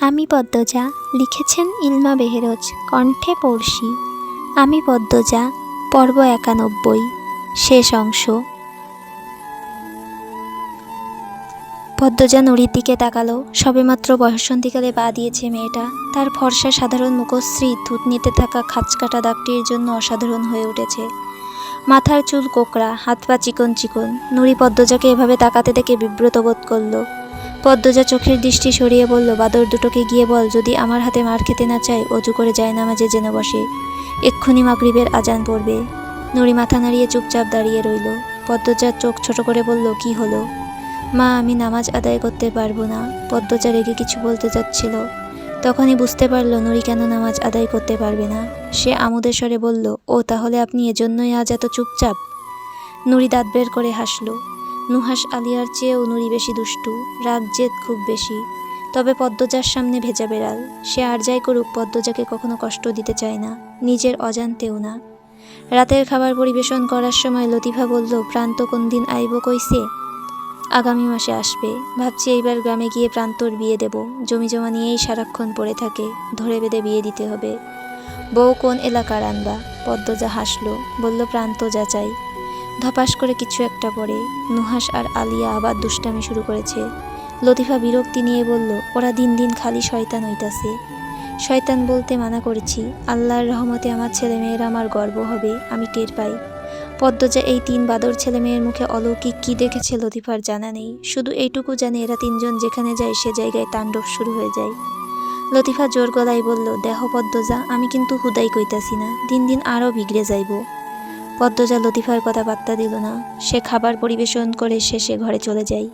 আমি পদ্মজা, লিখেছেন ইলমা বেহেরোজ, কণ্ঠে পড়শি। আমি পদ্মজা, পর্ব একানব্বই, শেষ অংশ। পদ্মজা নড়ির দিকে তাকালো, সবেমাত্র বয়সন্ধিকালে পা দিয়েছে মেয়েটা। তার ফর্সা সাধারণ মুখশ্রী, থুতনিতে থাকা খাঁচকাটা দাগটির জন্য অসাধারণ হয়ে উঠেছে। মাথার চুল কোকড়া, হাত পা চিকন চিকন। নুড়ি পদ্মজাকে এভাবে তাকাতে দেখে বিব্রত বোধ করল। পদ্মজা চোখের দৃষ্টি সরিয়ে বলল, বাদর দুটোকে গিয়ে বল, যদি আমার হাতে মার খেতে না চায়, অজু করে যায় নামাজে জেনে বসে। এক্ষুনি মাগরিবের আজান পড়বে। নুড়ি মাথা নাড়িয়ে চুপচাপ দাঁড়িয়ে রইল। পদ্মজার চোখ ছোট করে বলল, কি হলো? মা, আমি নামাজ আদায় করতে পারব না। পদ্মজা রেগে কিছু বলতে যাচ্ছিল তখনই বুঝতে পারল, নুরি কেন নামাজ আদায় করতে পারবে না। সে আমোদের স্বরে বলল, ও, তাহলে আপনি এজন্যই আজ এত চুপচাপ? নুরি দাঁত বের করে হাসল। নুহাস আলিয়ার চেয়েও নুরি বেশি দুষ্টু, রাগ জেদ খুব বেশি। তবে পদ্মজার সামনে ভেজা বেড়াল, সে আর যাই করুক পদ্মজাকে কখনো কষ্ট দিতে চায় না, নিজের অজান্তেও না। রাতের খাবার পরিবেশন করার সময় লতিফা বলল প্রান্ত কোন দিন আইব কইছে আগামী মাসে আসবে। ভাবছি এইবার গ্রামে গিয়ে প্রান্তর বিয়ে দেব। জমি জমা নিয়েই সারাক্ষণ পড়ে থাকে, ধরে বেঁধে বিয়ে দিতে হবে। বউ কোন এলাকার আনবা? পদ্মজা হাসলো, বলল, প্রান্ত যাচাই ধপাস করে কিছু একটা পরে নুহাস আর আলিয়া আবার দুষ্টামি শুরু করেছে। লতিফা বিরক্তি নিয়ে বলল, ওরা দিন দিন খালি শয়তান হইতাছে। শয়তান বলতে মানা করেছি, আল্লাহর রহমতে আমার ছেলেমেয়েরা আমার গর্ব হবে, আমি টের পাই। পদ্মজা এই তিন বাদর ছেলে মেয়ের মুখে অলৌকিক কী দেখেছে লতিফার জানা নেই। শুধু এইটুকু জানে এরা তিনজন যেখানে যায় সে জায়গায় তাণ্ডব শুরু হয়ে যায়। লতিফা জোর গলায় বলল, দেহ পদ্মজা আমি কিন্তু হুদাই কইতাছি না। দিন দিন আরও বিগড়ে যাইব। পদ্মজা লতিফার কথা পাত্তা দিল না। সে খাবার পরিবেশন করে শেষে ঘরে চলে যায়।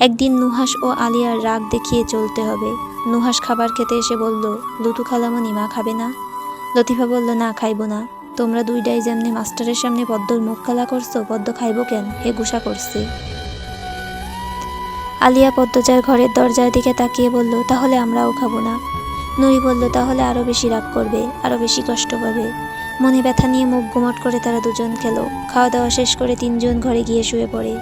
একদিন নুহাস ও আলিয়ার রাগ দেখিয়ে চলতে হবে। নুহাস খাবার খেতে এসে বলল, লুতু খালামণি মা খাবে না? লতিফা বলল, না, খাইব না। তোমরা দুইটাই যেমনি মাস্টারের সামনে পদ্মর মুখ খালা করছ, পদ্ম খাইব কেন? হে গুসা করছে। আলিয়া পদ্মজার ঘরের দরজার দিকে তাকিয়ে বলল, তাহলে আমরাও খাব না। নুরি বলল, তাহলে আরও বেশি রাগ করবে আরও বেশি কষ্ট পাবে। মনে ব্যথা নিয়ে মুখ গুমট করে তারা দুজন খেলো। খাওয়া দাওয়া শেষ করে তিনজন ঘরে গিয়ে শুয়ে পড়ে।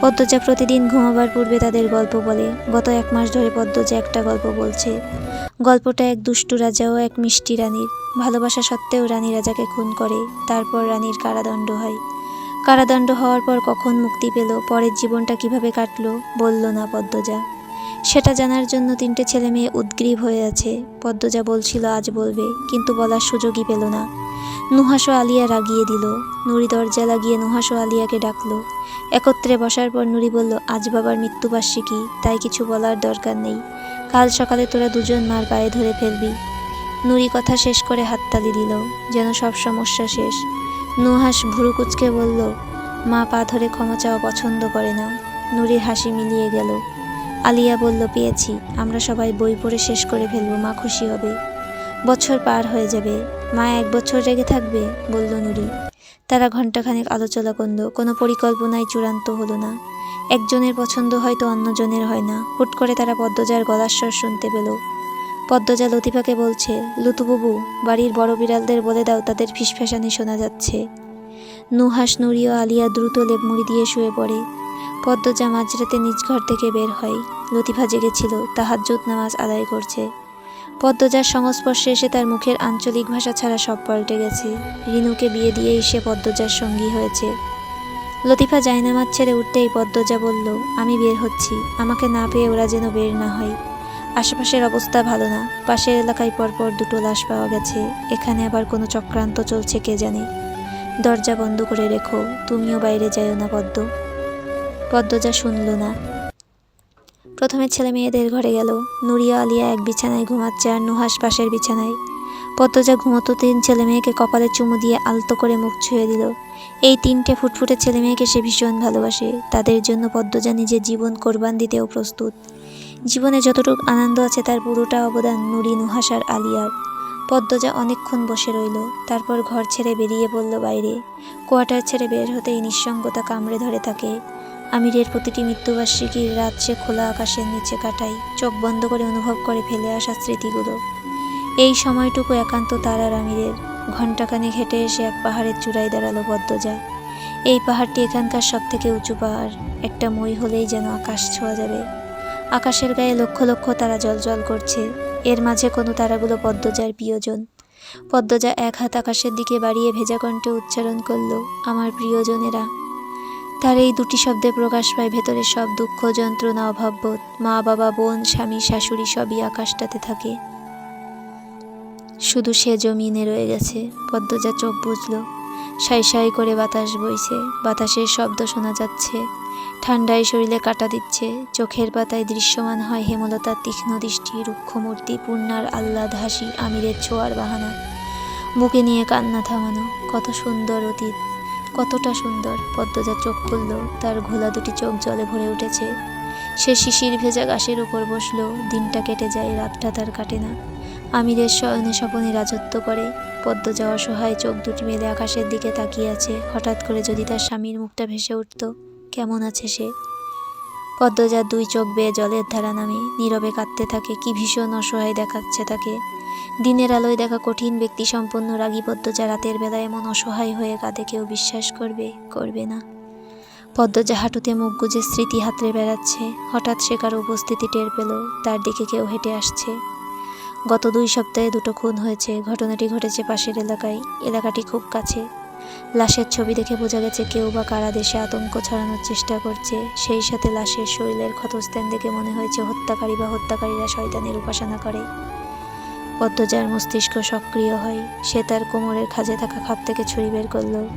পদ্মজা প্রতিদিন ঘুমাবার পূর্বে তাদের গল্প বলে। গত এক মাস ধরে পদ্মজা একটা গল্প বলছে। গল্পটা এক দুষ্টু রাজা ও এক মিষ্টি রানীর। ভালোবাসা সত্ত্বেও রানী রাজাকে খুন করে। তারপর রানীর কারাদণ্ড হয়। কারাদণ্ড হওয়ার পর কখন মুক্তি পেল, পরের জীবনটা কীভাবে কাটলো, বলল না পদ্মজা। সেটা জানার জন্য তিনটে ছেলে মেয়ে উদ্গ্রীব হয়ে আছে। পদ্মজা বলছিল, আজ বলবে। কিন্তু বলার সুযোগই পেল না। নুহাসো আলিয়া রাগিয়ে দিল। নুরি দরজা লাগিয়ে নুহাসো আলিয়াকে ডাকলো। একত্রে বসার পর নুরি বলল, আজ বাবার মৃত্যুবার্ষিকী, তাই কিছু বলার দরকার নেই। কাল সকালে তোরা দুজন মার পায়ে ধরে ফেলবি। নুরি কথা শেষ করে হাততালি দিল, যেন সব সমস্যা শেষ। নুহাস ভুরু কুচকে বলল, মা পা ধরে ক্ষমা চাওয়া পছন্দ করে না। নুরির হাসি মিলিয়ে গেল। আলিয়া বলল, পেয়েছি, আমরা সবাই বই পড়ে শেষ করে ফেলব, মা খুশি হবে। বছর পার হয়ে যাবে। মা এক বছর রেগে থাকবে, বলল নুরি। তারা ঘণ্টাখানেক আলোচনা করল, কোনো পরিকল্পনাই চূড়ান্ত হলো না। একজনের পছন্দ হয়তো অন্যজনের হয় না। হুট করে তারা পদ্মজার গলার স্বর শুনতে পেল। পদ্মজা লতিফাকে বলছে, লুতুবুবু, বাড়ির বড় বিড়ালদের বলে দাও, তাদের ফিসফাসানি শোনা যাচ্ছে। নুহাস, নুরি ও আলিয়া দ্রুত লেপ মুড়ি দিয়ে শুয়ে পড়ে। পদ্মজা মাঝরাতে নিজ ঘর থেকে বের হয়। লতিফা জেগেছিল, তাহাজ্জুদ নামাজ আদায় করছে। পদ্মজার সংস্পর্শে এসে তার মুখের আঞ্চলিক ভাষা ছাড়া সব পাল্টে গেছে। রিনুকে বিয়ে দিয়েই সে পদ্মজার সঙ্গী হয়েছে। লতিফা জায়নামাজ ছেড়ে উঠতেই পদ্মজা বলল, আমি বের হচ্ছি। আমাকে না পেয়ে ওরা যেন বের না হয়। আশেপাশের অবস্থা ভালো না। পাশের এলাকায় পরপর দুটো লাশ পাওয়া গেছে। এখানে আবার কোনো চক্রান্ত চলছে কে জানে। দরজা বন্ধ করে রেখো। তুমিও বাইরে যাইও না পদ্ম। পদ্মজা শুনল না। প্রথমে ছেলে মেয়েদের ঘরে গেল। নুরিয়া, আলিয়া এক বিছানায় ঘুমাচ্ছে আর নুহাস পাশের বিছানায়। পদ্মজা ঘুমতো তিন ছেলে মেয়েকে কপালে চুমু দিয়ে আলতো করে মুখ ছুঁয়ে দিল। এই তিনটে ফুটফুটে ছেলে মেয়েকে সে ভীষণ ভালোবাসে। তাদের জন্য পদ্মজা নিজের জীবন কোরবান দিতেও প্রস্তুত। জীবনে যতটুকু আনন্দ আছে তার পুরোটা অবদান নুরি নুহাস আর আলিয়ার। পদ্মজা অনেকক্ষণ বসে রইল, তারপর ঘর ছেড়ে বেরিয়ে পড়ল বাইরে। কোয়ার্টার ছেড়ে বের হতেই নিঃসঙ্গতা কামড়ে ধরে থাকে আমিরের প্রতিটি মৃত্যুবার্ষিকীর রাত সে খোলা আকাশের নিচে কাটাই, চোখ বন্ধ করে অনুভব করে ফেলে আসা স্মৃতিগুলো। এই সময়টুকু একান্ত তার আর আমিরের। ঘণ্টাখানেক হেঁটে এসে এক পাহাড়ের চূড়ায় দাঁড়াল পদ্মজা এই পাহাড়টি এখানকার সব থেকে উঁচু পাহাড়। একটা মই হলেই যেন আকাশ ছোঁয়া যাবে। আকাশের গায়ে লক্ষ লক্ষ তারা জল করছে। এর মাঝে কোনো তারাগুলো পদ্মজার প্রিয়জন। পদ্মজা এক হাত আকাশের দিকে বাড়িয়ে ভেজা কণ্ঠে উচ্চারণ করল, আমার প্রিয়জনেরা তার এই দুটি শব্দে প্রকাশ পায় ভেতরের সব দুঃখ, যন্ত্রণা, অভাববোধ। মা, বাবা, বোন, স্বামী, শাশুড়ি সবই আকাশটাতে থাকে। শুধু সে জমিনে রয়ে গেছে। পদ্মজা চোখ বুঝলো সাই সাই করে বাতাস বইছে। বাতাসের শব্দ শোনা যাচ্ছে। ঠান্ডায় শরীরে কাটা দিচ্ছে। চোখের পাতায় দৃশ্যমান হয় হেমলতার তীক্ষ্ণ দৃষ্টি রুক্ষ মূর্তি পূর্ণার আহ্লাদ হাসি, আমিরের ছোঁয়ার বাহানা। বুকে নিয়ে কান্না থামানো। কত সুন্দর অতীত। কতটা সুন্দর। পদ্মজা চোখ খুলল, তার ঘোলা দুটি চোখ জলে ভরে উঠেছে। সে শিশির ভেজা ঘাসের উপর বসল, দিনটা কেটে যায়, রাতটা তার কাটে না। আমিরের শয়নে স্বপনে রাজত্ব করে, পদ্মজা অসহায় চোখ দুটি মেলে আকাশের দিকে তাকিয়ে আছে। হঠাৎ করে যদি তার স্বামীর মুখটা ভেসে উঠত, কেমন আছে সে? পদ্মজা দুই চোখ বেয়ে জলের ধারা নামে, নীরবে কাঁদতে থাকে, কি ভীষণ অসহায় দেখাচ্ছে তাকে। দিনের আলোয় দেখা কঠিন ব্যক্তি সম্পন্ন রাগী পদ্মজা রাতের বেলা এমন অসহায় হয়ে কাঁদে, কেউ বিশ্বাস করবে করবে না। পদ্মজা হাঁটুতে মুখ গুজে স্মৃতি হাতড়ে বেড়াচ্ছে। হঠাৎ সে কারও উপস্থিতি টের পেল, তার দিকে কেউ হেঁটে আসছে। গত দুই সপ্তাহে দুটো খুন হয়েছে। ঘটনাটি ঘটেছে পাশের এলাকায়। এলাকাটি খুব কাছে। লাশের ছবি দেখে বোঝা গেছে কেউ বা কারা দেশে আতঙ্ক ছড়ানোর চেষ্টা করছে। সেই সাথে লাশের শরীরের ক্ষতস্থান দেখে মনে হয়েছে হত্যাকারী বা হত্যাকারীরা শয়তানের উপাসনা করে। পদ্মজার মস্তিষ্ক সক্রিয় হয়। সে তার কোমরের খাজে থাকা খাপ থেকে ছুরি বের করল।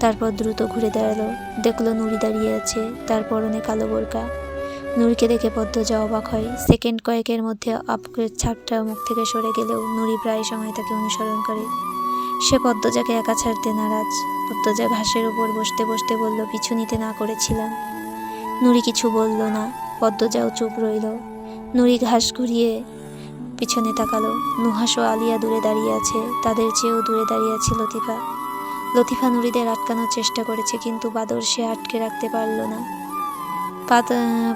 তারপর দ্রুত ঘুরে দাঁড়াল। দেখল নুড়ি দাঁড়িয়ে আছে, তার পরনে কালো বোরকা। নুরিকে দেখে পদ্মজা অবাক হয়। সেকেন্ড কয়েকের মধ্যে আপকের ছাপটা মুখ থেকে সরে গেলেও নুরি প্রায় সময় তাকে অনুসরণ করে। সে পদ্মজাকে একা ছাড়তে নারাজ। পদ্মজা ঘাসের উপর বসতে বসতে বলল পিছু নিতে না করেছিলাম। নুরি কিছু বলল না। পদ্মজাও চুপ রইল। নুরি ঘাস ঘুরিয়ে পিছনে তাকালো। নুহাস ও আলিয়া দূরে দাঁড়িয়ে আছে। তাদের চেয়েও দূরে দাঁড়িয়ে আছে লতিফা। লতিফা নুরিদের আটকানোর চেষ্টা করেছে, কিন্তু বাদর সে আটকে রাখতে পারল না। পাত,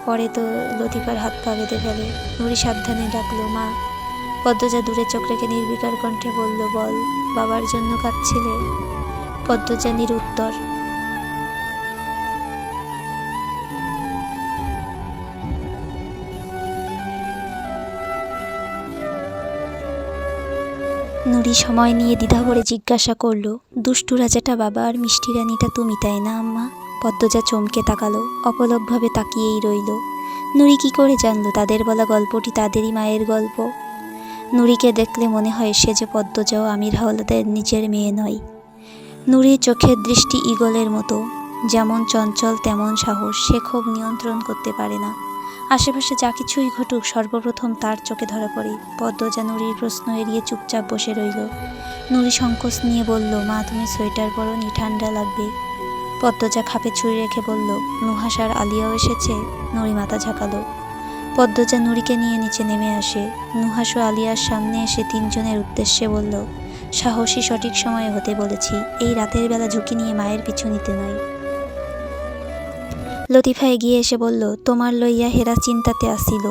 পরে তো লতিফার হাত পা বেঁধে ফেলে। নুরি সাবধানে ডাকলো, মা। পদ্মজা দূরে চোখ রেখে নির্বিকার কণ্ঠে বলল, বল, বাবার জন্য কাঁদছিলে? পদ্মজা নিরুত্তর নুরি সময় নিয়ে দ্বিধা ভরে জিজ্ঞাসা করল দুষ্টু রাজাটা বাবা আর মিষ্টি রানীটা তুমি তাই না আম্মা? পদ্মজা চমকে তাকালো, অপলকভাবে তাকিয়েই রইল। নুরি কি করে জানলো তাদের বলা গল্পটি তাদেরই মায়ের গল্প? নুরিকে দেখলে মনে হয় সে যে পদ্মজা ও আমির হাওলাদের নিজের মেয়ে নয়। নুরির চোখের দৃষ্টি ইগলের মতো, যেমন চঞ্চল তেমন সাহস, সে ক্ষোভ নিয়ন্ত্রণ করতে পারে না। আশেপাশে যা কিছুই ঘটুক, সর্বপ্রথম তার চোখে ধরা পড়ে। পদ্মজা নুরির প্রশ্ন এড়িয়ে চুপচাপ বসে রইল। নুরি সংকোচ নিয়ে বলল, মা, তুমি সোয়েটার পরনি ঠান্ডা লাগবে। পদ্মজা খাপে ছুরি রেখে বলল নুহাস আর আলিয়াও এসেছে? নুরি মাথা ঝাঁকালো পদ্মজা নুরিকে নিয়ে নিচে নেমে আসে। নুহাস ও আলিয়ার সামনে এসে তিনজনের উদ্দেশ্যে বলল, সাহসী সঠিক সময়ে হতে বলেছি। এই রাতের বেলা ঝুঁকি নিয়ে মায়ের পিছু নিতে নয়। লতিফা এগিয়ে এসে বলল, তোমার লইয়া হেরা চিন্তাতে আসিল।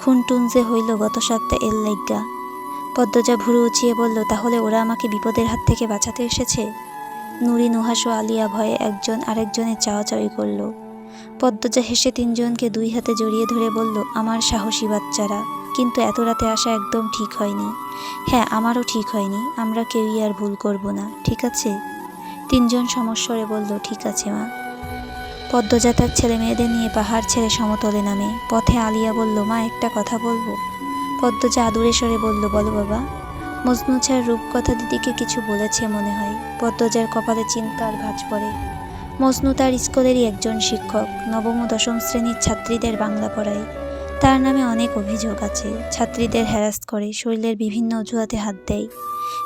খুনটুন যে হইল গত সপ্তাহে এর লাইগা পদ্মজা ভুরু উঁচিয়ে বলল, তাহলে ওরা আমাকে বিপদের হাত থেকে বাঁচাতে এসেছে? নুরি, নুহাস ও আলিয়া ভয়ে একজন আরেকজনের চাওয়াচাওয়ি করল। পদ্মজা হেসে তিনজনকে দুই হাতে জড়িয়ে ধরে বলল, আমার সাহসী বাচ্চারা, কিন্তু এত রাতে আসা একদম ঠিক হয়নি। হ্যাঁ আমারও ঠিক হয়নি, আমরা কেউই আর ভুল করব না, ঠিক আছে? তিনজন সমস্বরে বলল, ঠিক আছে মা। পদ্মজা তার ছেলে মেয়েদের নিয়ে পাহাড় ছেড়ে সমতলে নামে। পথে আলিয়া বলল, মা, একটা কথা বলব? পদ্মজা আদুরে সরে বলল, বলো বাবা, মজনুছার রূপকথা দিদিকে কিছু বলেছে মনে হয়? পদ্মজার কপালে চিন্তার ভাঁজ পড়ে। মজনু তার স্কুলেরই একজন শিক্ষক, নবম ও দশম শ্রেণির ছাত্রীদের বাংলা পড়ায়। তার নামে অনেক অভিযোগ আছে। ছাত্রীদের হ্যারাস করে, শরীরের বিভিন্ন অজুহাতে হাত দেয়।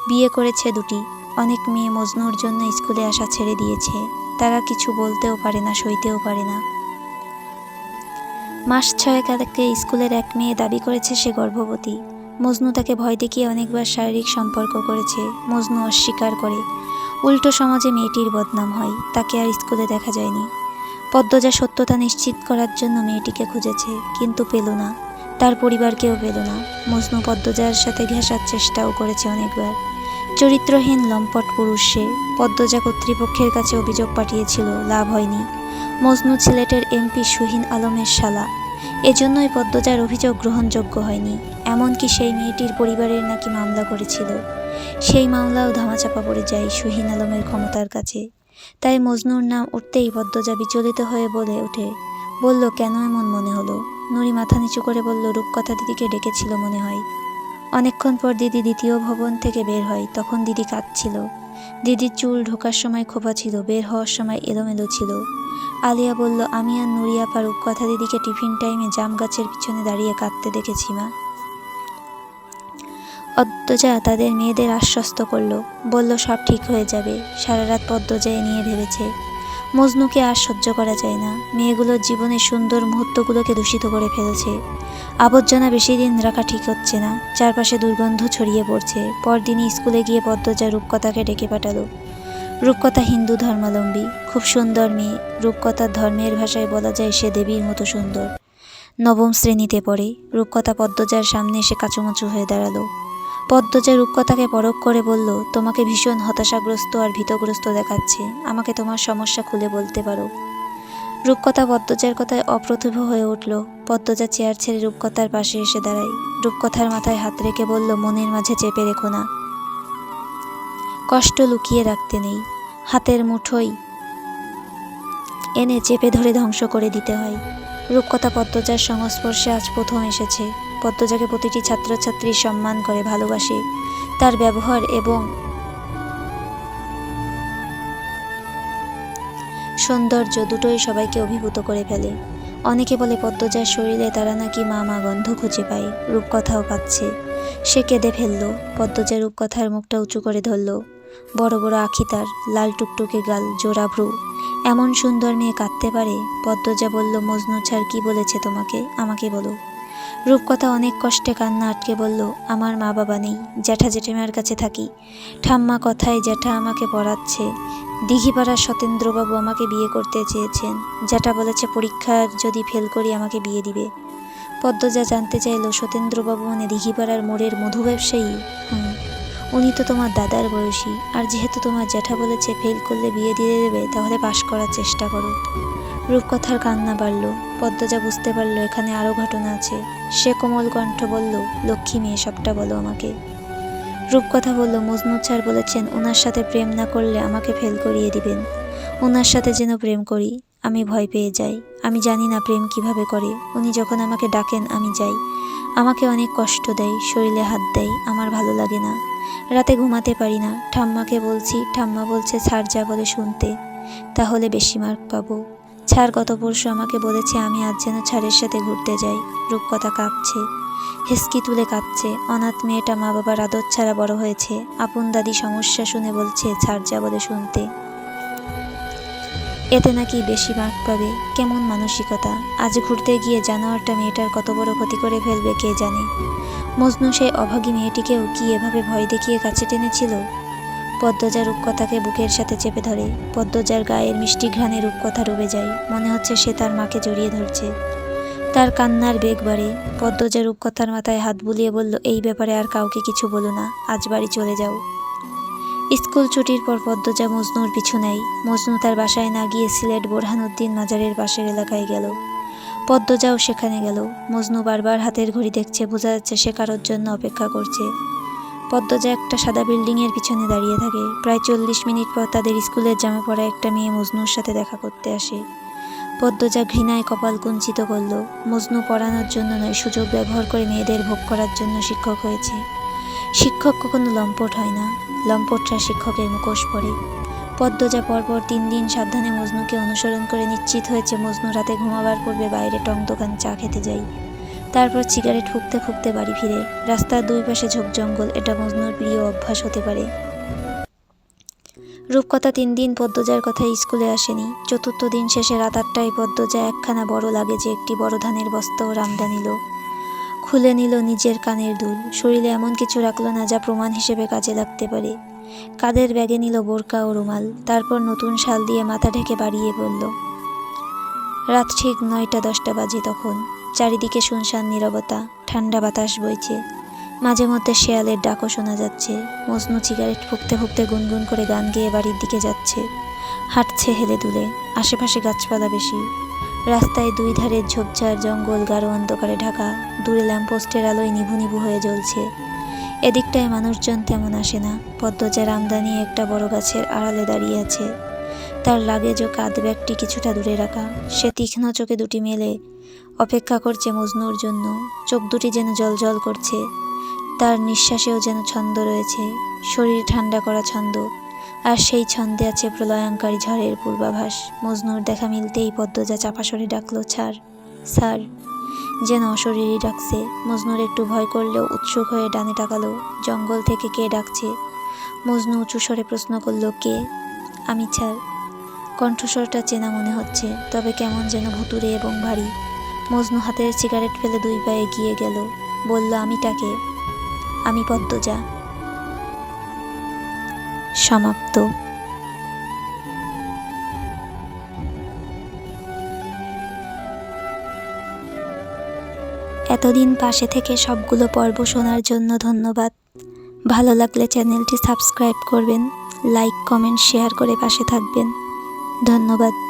বিয়ে করেছে দুটি। অনেক মেয়ে মজনুর জন্য স্কুলে আসা ছেড়ে দিয়েছে। তারা কিছু বলতেও পারে না, সইতেও পারে না। মাস ছয়েক আগে স্কুলের এক মেয়ে দাবি করেছে সে গর্ভবতী। মজনু তাকে ভয় দেখিয়ে অনেকবার শারীরিক সম্পর্ক করেছে। মজনু অস্বীকার করে। উল্টো সমাজে মেয়েটির বদনাম হয়, তাকে আর স্কুলে দেখা যায়নি। পদ্মজা সত্যতা নিশ্চিত করার জন্য মেয়েটিকে খুঁজেছে, কিন্তু পেল না। তার পরিবারকেও পেল না। মজনু পদ্মজার সাথে ঘেঁষার চেষ্টাও করেছে অনেকবার। চরিত্রহীন লম্পট পুরুষ পদ্মজা কর্তৃপক্ষের কাছে অভিযোগ পাঠিয়েছিল, লাভ হয়নি। মজনু ছেলেটের এমপি সুহিন আলমের শালা। এজন্যই পদ্মজার অভিযোগ গ্রহণযোগ্য হয়নি। এমনকি সেই মেয়েটির পরিবারের নাকি মামলা করেছিল। সেই মামলাও ধামাচাপা পড়ে যায় সুহিন আলমের ক্ষমতার কাছে। তাই মজনুর নাম উঠতেই পদ্মজা বিচলিত হয়ে বলে ওঠে, বলল, কেন এমন মনে হলো? নুরি মাথা নিচু করে বলল, রূপকথা দিদিকে ডেকেছিল মনে হয়। অনেকক্ষণ পর দিদি দ্বিতীয় ভবন থেকে বের হয়, তখন দিদি কাঁদছিল। দিদির চুল ঢোকার সময় খোপা ছিল, বের হওয়ার সময় এলোমেলো ছিল। আলিয়া বলল, আমি আর নুরিয়া পা কথা দিদিকে টিফিন টাইমে জাম গাছের পিছনে দাঁড়িয়ে কাঁদতে দেখেছি, মা। পদ্মজা তাদের মেয়েদের আশ্বস্ত করল, বলল, সব ঠিক হয়ে যাবে, সারা রাত পদ্মজায় নিয়ে ভেবেছে। মজনুকে আর সহ্য করা যায় না। মেয়েগুলোর জীবনের সুন্দর মুহূর্তগুলোকে দূষিত করে ফেলেছে। আবর্জনা বেশি দিন রাখা ঠিক হচ্ছে না। চারপাশে দুর্গন্ধ ছড়িয়ে পড়ছে। পরদিনই স্কুলে গিয়ে পদ্মজা রূপকথাকে ডেকে পাঠালো। রূপকথা হিন্দু ধর্মাবলম্বী। খুব সুন্দর মেয়ে। রূপকথার ধর্মের ভাষায় বলা যায় সে দেবীর মতো সুন্দর। নবম শ্রেণীতে পড়ে। রূপকথা পদ্মজার সামনে এসে কাচুমাচু হয়ে দাঁড়াল। পদ্মজা রূপকথাকে পরখ করে বলল, তোমাকে ভীষণ হতাশাগ্রস্ত আর ভীতগ্রস্ত দেখাচ্ছে। আমাকে তোমার সমস্যা খুলে বলতে পারো। রূপকথা পদ্মজার কথায় অপ্রতিভ হয়ে উঠল। পদ্মজা চেয়ার ছেড়ে রূপকথার পাশে এসে দাঁড়ায়। রূপকথার মাথায় হাত রেখে বলল, মনের মাঝে চেপে রেখো না। কষ্ট লুকিয়ে রাখতে নেই। হাতের মুঠোই এনে চেপে ধরে ধ্বংস করে দিতে হয়। রূপকথা পদ্মজার সংস্পর্শে আজ প্রথম এসেছে। পদ্মজাকে প্রতিটি ছাত্রছাত্রী সম্মান করে, ভালোবাসে, তার ব্যবহার এবং সৌন্দর্য দুটোই সবাইকে অভিভূত করে ফেলে। অনেকে বলে, পদ্মজার শরীরে তারা নাকি মা মা গন্ধ খুঁজে পায়, রূপকথাও পাচ্ছে। সে কেঁদে ফেলল, পদ্মজা রূপকথার মুখটা উঁচু করে ধরলো। বড় বড় আখি তার, লাল টুকটুকে গাল, জোড়া ভ্রু। এমন সুন্দর মেয়ে কাঁদতে পারে? পদ্মজা বলল, মজনু ছাড় কি বলেছে তোমাকে? আমাকে বলো। রূপকথা অনেক কষ্টে কান্না আটকে বলল, আমার মা বাবা নেই, জ্যাঠা জেঠিমার কাছে থাকি। ঠাম্মা কথায় জ্যাঠা আমাকে পড়াচ্ছে। দিঘিপাড়ার সতেন্দ্রবাবু আমাকে বিয়ে করতে চেয়েছেন। জ্যাঠা বলেছে, পরীক্ষার যদি ফেল করি আমাকে বিয়ে দিবে। পদ্মজা জানতে চাইল, সতেন্দ্রবাবু মানে দিঘিপাড়ার মোড়ের মধু ব্যবসায়ী। হুম, উনি তো তোমার দাদার বয়সী। আর যেহেতু তোমার জ্যাঠা বলেছে, ফেল করলে বিয়ে দিয়ে দেবে, তাহলে পাশ করার চেষ্টা করো। রূপকথার কান্না বাড়ল। পদ্মজা বুঝতে পারল, এখানে আরও ঘটনা আছে। সে কোমল কণ্ঠ বলল, লক্ষ্মী মেয়ে, সবটা বলো আমাকে। রূপকথা বলল মজনু স্যার বলেছেন ওনার সাথে প্রেম না করলে আমাকে ফেল করিয়ে দিবেন। ওনার সাথে যেন প্রেম করি, আমি ভয় পেয়ে যাই। আমি জানি না প্রেম কীভাবে করে। উনি যখন আমাকে ডাকেন, আমি যাই। আমাকে অনেক কষ্ট দেয়, শরীরে হাত দেয়, আমার ভালো লাগে না। রাতে ঘুমাতে পারি না। ঠাম্মাকে বলছি, ঠাম্মা বলছে ছাড় যা বলে শুনতে, তাহলে বেশি মার্ক পাবো। ছাড় গত পরশু আমাকে বলেছে আমি আজ যেন ছাড়ের সাথে ঘুরতে যাই। রূপকথা কাঁপছে। হেসকি তুলে কাঁদছে অনাথ মেয়েটা মা বাবার আদর ছাড়া বড় হয়েছে। আপন দাদি সমস্যা শুনে বলছে, ছাড় যা বলে শুনতে। এতে নাকি বেশি মার্ক পাবে। কেমন মানসিকতা। আজ ঘুরতে গিয়ে জানোয়ারটা মেয়েটার কত বড় ক্ষতি করে ফেলবে কে জানে। মজনু সেই অভাগী মেয়েটিকেও কি এভাবে ভয় দেখিয়ে কাছে টেনেছিল? পদ্মজা রূপকথাকে বুকের সাথে চেপে ধরে। পদ্মজার গায়ের মিষ্টি ঘ্রাণে রূপকথা ডুবে যায়। মনে হচ্ছে সে তার মাকে জড়িয়ে ধরছে। তার কান্নার বেগ বাড়ে। পদ্মজা রূপকথার মাথায় হাত বুলিয়ে বলল, এই ব্যাপারে আর কাউকে কিছু বলো না। আজ বাড়ি চলে যাও। স্কুল ছুটির পর পদ্মজা মজনুর পিছু নেয়। মজনু তার বাসায় না গিয়ে সিলেট বোরহানুদ্দিন মাজারের পাশের এলাকায় গেল। পদ্মজাও সেখানে গেল। মজনু বারবার হাতের ঘড়ি দেখছে। বোঝা যাচ্ছে সে কারোর জন্য অপেক্ষা করছে। পদ্মজা একটা সাদা বিল্ডিংয়ের পিছনে দাঁড়িয়ে থাকে। প্রায় চল্লিশ মিনিট পর তাদের স্কুলের জামা পরা একটা মেয়ে মজনুর সাথে দেখা করতে আসে। পদ্মজা ঘৃণায় কপাল কুঞ্চিত করল। মজনু পড়ানোর জন্য নয়, সুযোগ ব্যবহার করে মেয়েদের ভোগ করার জন্য শিক্ষক হয়েছে। শিক্ষক কখনো লম্পট হয় না। লম্পটরা শিক্ষকের মুখোশ পরে। পদ্মজা পরপর তিন দিন সাবধানে মজনুকে অনুসরণ করে নিশ্চিত হয়েছে, মজনু রাতে ঘুমাবার পূর্বে বাইরে টং দোকান চা খেতে যাই। তারপর সিগারেট ফুঁকতে ফুঁকতে বাড়ি ফিরে। রাস্তার দুই পাশে ঝোপ জঙ্গল, এটা মজনুর প্রিয় অভ্যাস হতে পারে। রূপকথা তিন দিন পদ্মজার কথায় স্কুলে আসেনি। চতুর্থ দিন শেষে রাত আটটায় পদ্মজা একখানা বড় লাগে যে একটি বড় ধানের বস্তা ও রামদা নিল। খুলে নিল নিজের কানের দুল। শরীরে এমন কিছু রাখল না যা প্রমাণ হিসেবে কাজে লাগতে পারে। কাদের ব্যাগে নিল বোরকা ও রুমাল, তারপর নতুন শাল দিয়ে মাথা ঢেকে বাড়িয়ে পড়ল রাত ঠিক নয়টা দশটা বাজে তখন। চারিদিকে শুনশান নীরবতা, ঠান্ডা বাতাস বইছে। মাঝে মধ্যে শেয়ালের ডাকও শোনা যাচ্ছে। মজনু সিগারেট ফুঁকতে ফুঁকতে গুনগুন করে গান গেয়ে বাড়ির দিকে যাচ্ছে। হাঁটছে হেলে দুলে, আশেপাশে গাছপালা বেশি। রাস্তায় দুই ধারে ঝোপঝাড়, জঙ্গল, গাঢ় অন্ধকারে ঢাকা, দূরে ল্যাম্পপোস্টের আলোয় নিভু নিভু হয়ে জ্বলছে। এদিকটায় মানুষজন তেমন আসে না। পদ্মজার আমদানি একটা বড় গাছের আড়ালে দাঁড়িয়ে আছে। তার লাগেজ ও কাঁধ ব্যাগটি কিছুটা দূরে রাখা। সে তীক্ষ্ণ চোখে দুটি মেলে। অপেক্ষা করছে মজনুর জন্য। চোখ দুটি যেন জল জল করছে। তার নিঃশ্বাসেও যেন ছন্দ রয়েছে। শরীর ঠান্ডা করা ছন্দ। আর সেই ছন্দে আছে প্রলয়ঙ্কারী ঝড়ের পূর্বাভাস। মজনুর দেখা মিলতেই পদ্মজা চাপাসরে ডাকলো, ছাড় স্যার যেন অশরীরই ডাকছে। মজনুর একটু ভয় করলেও উৎসুক হয়ে ডানে তাকালো। জঙ্গল থেকে কে ডাকছে? মজনু উঁচু স্বরে প্রশ্ন করল, কে? আমি, ছাড়। কণ্ঠস্বরটা চেনা মনে হচ্ছে, তবে কেমন যেন ভুতুরে এবং ভারী। মজনু হাতের সিগারেট ফেলে দুই পায়ে এগিয়ে গেল। বলল আমিটাকে আমি পদ্মজা। সমাপ্ত। এতদিন পাশে থেকে সবগুলো পর্ব শোনার জন্য ধন্যবাদ। ভালো লাগলে চ্যানেলটি সাবস্ক্রাইব করবেন, লাইক, কমেন্ট, শেয়ার করে পাশে থাকবেন। ধন্যবাদ।